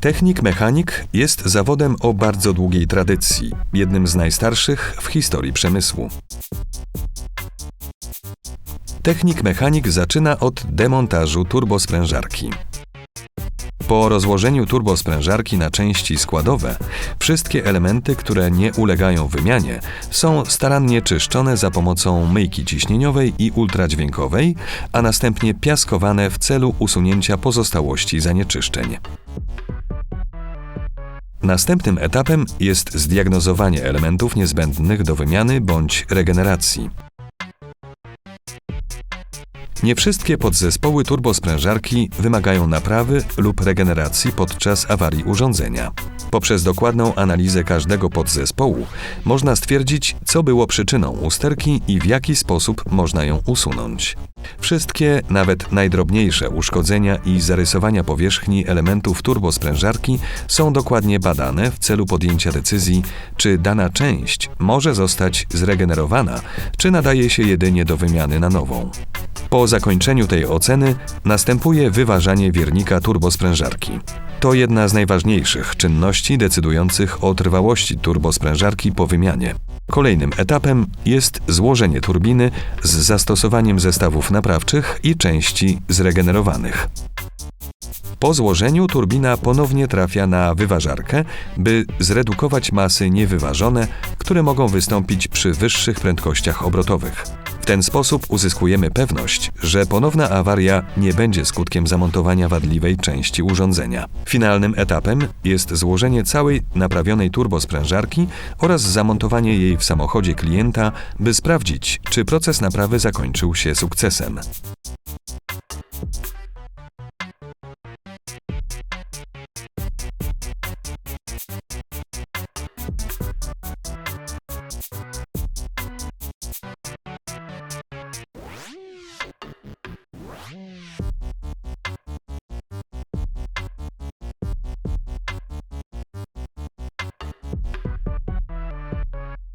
Technik mechanik jest zawodem o bardzo długiej tradycji, jednym z najstarszych w historii przemysłu. Technik mechanik zaczyna od demontażu turbosprężarki. Po rozłożeniu turbosprężarki na części składowe, wszystkie elementy, które nie ulegają wymianie, są starannie czyszczone za pomocą myjki ciśnieniowej i ultradźwiękowej, a następnie piaskowane w celu usunięcia pozostałości zanieczyszczeń. Następnym etapem jest zdiagnozowanie elementów niezbędnych do wymiany bądź regeneracji. Nie wszystkie podzespoły turbosprężarki wymagają naprawy lub regeneracji podczas awarii urządzenia. Poprzez dokładną analizę każdego podzespołu można stwierdzić, co było przyczyną usterki i w jaki sposób można ją usunąć. Wszystkie, nawet najdrobniejsze uszkodzenia i zarysowania powierzchni elementów turbosprężarki są dokładnie badane w celu podjęcia decyzji, czy dana część może zostać zregenerowana, czy nadaje się jedynie do wymiany na nową. Po zakończeniu tej oceny następuje wyważanie wiernika turbosprężarki. To jedna z najważniejszych czynności decydujących o trwałości turbosprężarki po wymianie. Kolejnym etapem jest złożenie turbiny z zastosowaniem zestawów naprawczych i części zregenerowanych. Po złożeniu turbina ponownie trafia na wyważarkę, by zredukować masy niewyważone, które mogą wystąpić przy wyższych prędkościach obrotowych. Ten sposób uzyskujemy pewność, że ponowna awaria nie będzie skutkiem zamontowania wadliwej części urządzenia. Finalnym etapem jest złożenie całej naprawionej turbosprężarki oraz zamontowanie jej w samochodzie klienta, by sprawdzić, czy proces naprawy zakończył się sukcesem.